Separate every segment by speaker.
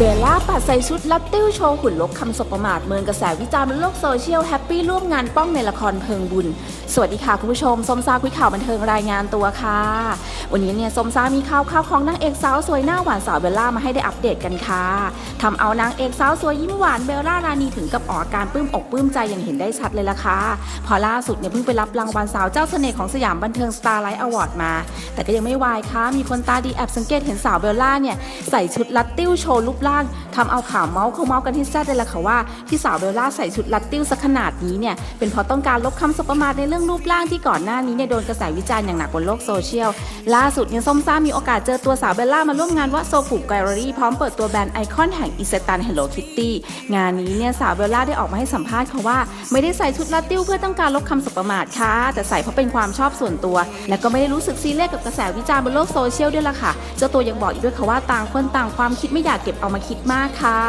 Speaker 1: เบลล่าปัดใส่ชุดลัตติ้วโชว์หุ่นลกคำสบประมาทเมืองกระแสวิจารณ์บนโลกโซเชียลแฮปปี้ร่วมงานป้องในละครเพลิงบุญ สวัสดีค่ะคุณผู้ชมสมซาคุยข่าวบันเทิงรายงานตัวค่ะ วันนี้เนี่ยสมซามีข่าวข่าวของนางเอกสาวสวยหน้าหวานสาวเบลล่ามาให้ได้อัปเดตกันค่ะทำเอานางเอกสาวสวยยิ้มหวานเบลล่ารานีถึงกับออกอาการปลื้มอกปลื้มใจอย่างเห็นได้ชัดเลยล่ะค่ะพอล่าสุดเนี่ยเพิ่งไปรับรางวัลสาวเจ้าเสน่ห์ของสยามบันเทิงสตาร์ไลท์อวอร์ดมา แต่ก็ยังไม่วายค่ะมีคนตาดีแอบสังเกตเห็นสาวเบลล่าเนี่ยใส่ชุดลัตติ้วโชว์รูปร่าง ทำเอาข่าวเมาส์เขาเมาส์กันที่แซ่ดเลยล่ะค่ะว่าที่สาวเบลล่าใส่ชุดลัตติ้วสักขนาดนี้เนี่ยเป็นเพราะต้องการลบคำสบประมาทในเรื่องรูปร่างที่ก่อนหน้านี้เนี่ยโดนกระแสวิจารณ์อย่างหนักบนโลกโซเชียลล่าสุดเนี่ยส้มซ่ามีโอกาสเจอตัวสาวเบลล่ามาร่วมงานว่าโซกุแกลเลอรี่พร้อมเปิดตัวแบรนด์ไอคอนแห่งอิเซตัน Hello Kitty งานนี้เนี่ยสาวเบลล่าได้ออกมาให้สัมภาษณ์ค่ะว่า ไม่ได้ใส่ชุดลัตติ้วเพื่อต้องการลบคำสบประมาทค่ะแต่ใส่เพราะเป็นความชอบส่วนตัว และก็ไม่ได้รู้สึกซีเรียสกับกระแสวิจารณ์บนโลกโซเชียลด้วยล่ะค่ะเจ้าตัวยังบอกอีกด้วยค่ะว่าต่างคนต่างความคิดไม่อยากเก็บเอามาคิดมากค่ะ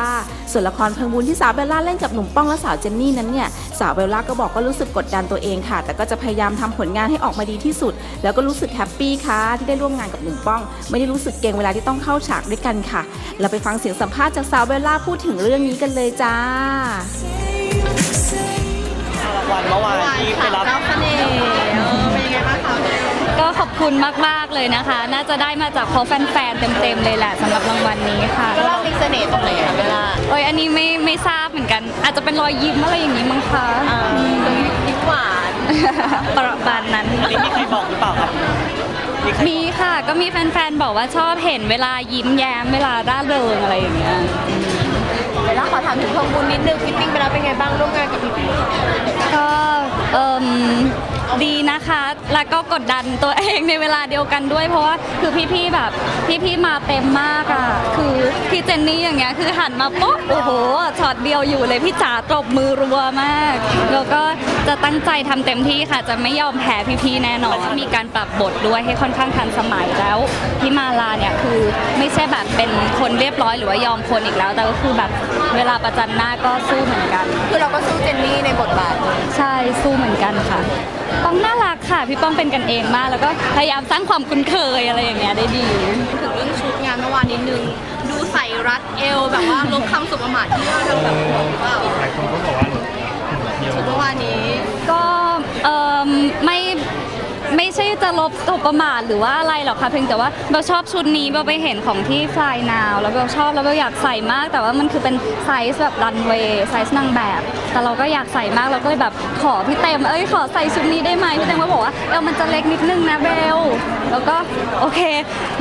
Speaker 1: ส่วนละครเพลิงบุญที่สาวเบลล่าเล่นกับหนุ่มป้องและสาวเจนนี่นั้นเนี่ยสาวเบลล่าก็บอกก็รู้สึกกดดันตัวเองค่ะ แต่ก็จะพยายามทำผลงานให้ออกมาดีที่สุด แล้วก็รู้สึกแฮปปี้ค่ะที่ได้ร่วมงานกับหนุ่มป้อง ไม่ได้รู้สึกเกรงเวลาที่ต้องเข้าฉากด้วยกันค่ะ เราไปฟังเสียงสัมภาษณ์จากสาวเบลล่าพูดถึงเรื่องนี้กันเลยจ้า
Speaker 2: รางวัลเมื่อวานที่ไปรับ
Speaker 3: เจ้าเสน่ห์เป็นยังไงบ้างคะ
Speaker 4: ก็ขอบคุณมาก ๆ เลยนะคะ น่าจะได้มาจากเพราะแฟน ๆ เต็ม ๆ เลยแหละสำหรับรางวัลนี้ค่ะ
Speaker 3: น่ห์ตรงไหนอะเวลา
Speaker 4: โอ้ยอันนี้ไม่ไม่ทราบเหมือนกัน อาจจะเป็นรอยยิ้มอะไรอย่างนี้มั้งคะ
Speaker 3: เออยิ้มหวาน
Speaker 4: ประมาณนั้น
Speaker 2: อันนี้มีใครบอกหรือเปล่าครับมีใคร
Speaker 4: มีค่ะก็มีแฟนๆ บอกว่าชอบเห็นเวลายิ้มแย้มเวลาร่าเริงอะไรอย่างเงี้ย
Speaker 3: เวลาขอถามถึงพงบุญนิดนึงฟิตติ้งไปแล้วเป็นไงบ้างร่วมงานกับพี่
Speaker 4: ก็เอ่มดีนะคะ แล้วก็กดดันตัวเองในเวลาเดียวกันด้วย เพราะว่าคือพี่ๆแบบพี่ๆมาเต็มมากอะ คือ พี่เจนนี่อย่างเงี้ยคือหันมาปุ๊บโอ้โหช็อตเดียวอยู่เลยพี่จ๋าตบมือรัวมาก แล้วก็จะตั้งใจทำเต็มที่ค่ะ จะไม่ยอมแพ้พี่ๆแน่นอนมีการปรับบทด้วยให้ค่อนข้างทันสมัยแล้วพี่มาลาเนี่ยคือไม่ใช่แบบเป็นคนเรียบร้อยหรือว่ายอมคนอีกแล้ว แต่ก็คือแบบเวลาประจันหน้าก็สู้เหมือนกัน
Speaker 3: คือเราก็สู้เจนนี่ในบทบาท
Speaker 4: ใช่สู้เหมือนกันค่ะป้องน่ารักค่ะพี่ป้องเป็นกันเองมาก แล้วก็พยายามสร้างความคุ้นเคยอะไรอย่างเงี้ยได้ดี
Speaker 3: ถึงเรื่องชุดงานเมื่อวานนิดนึงดูใส่ รัดเอวแบบว่าลบคำสุประมาทที่ว่าเราแบบห่วงหรือเปล่า
Speaker 5: หลายคนก็บอกว่าเยอะ
Speaker 3: ชุดเมื่อวานนี้
Speaker 4: ก็เอ่มไม่ ไม่ใช่จะลบตบประมาทหรือว่าอะไรหรอกค่ะเพียงแต่ว่าเบลชอบชุดนี้เบลไปเห็นของที่ฟลายนาวแล้วเบลชอบแล้วเบลอยากใส่มาก แต่ว่ามันคือเป็นไซส์แบบรันเวย์ไซส์นางแบบ แต่เราก็อยากใส่มากเราก็เลยแบบขอพี่เต็มเอ้ยขอใส่ชุดนี้ได้ไหมพี่เต็มก็บอกว่าเออมันจะเล็กนิดนึงนะเบลแล้วก็โอเค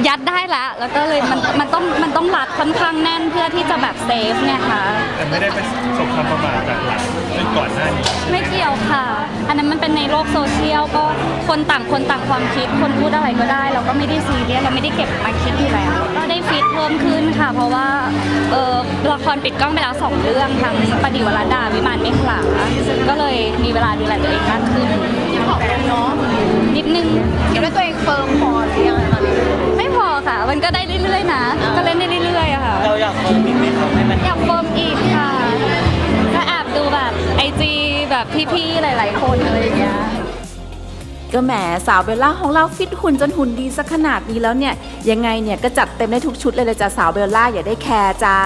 Speaker 4: ยัดได้ละแล้วก็เลยมันมันต้องมันต้องรัดค่อนข้างแน่นเพื่อที่จะแบบเซฟเนี่ยค่ะ
Speaker 5: แต่ไม่ได้เป็นสบคำประมาทจากหลังซึ่งก่อนหน้านี้
Speaker 4: ไม่เกี่ยวค่ะ อันนั้นมันเป็นในโลกโซเชียลก็คนต่างคนต่างความคิดคนพูดอะไรก็ได้ เราก็ไม่ได้ซีเรียสเราไม่ได้เก็บมาคิดอยู่แล้วก็ได้ฟิตเพิ่มขึ้นค่ะ เพราะว่าเออละครปิดกล้องไปแล้วสองเรื่องทั้งปฏิวรดาวิมานเมฆลาก็เลยมีเวลาดูแลตัวเองมากขึ้น
Speaker 3: ที่ผอมลงเนาะ
Speaker 4: นิดนึง
Speaker 3: คิดว่าตัวเองเฟิร์มพอหรือยังตอนนี้
Speaker 4: ไม่พอค่ะ มันก็ได้เรื่อยๆนะ ก็เล่นได้เรื่อยๆอะค่ะ
Speaker 2: เราอยากเฟิร์มอีกไหมครับให้มัน
Speaker 4: อยากเฟิร์มอีกค่ะก็แอบดูแบบไอจีแบบพี่ๆหลาย ๆ คนอะไรอย่างเงี้ย
Speaker 1: ก็แหมสาวเบลล่าของเราฟิตหุ่นจนหุ่นดีสักขนาดนี้แล้วเนี่ย ยังไงเนี่ยก็จัดเต็มได้ทุกชุดเลยเลยจ้ะสาวเบลล่าอย่าได้แคร์จ้า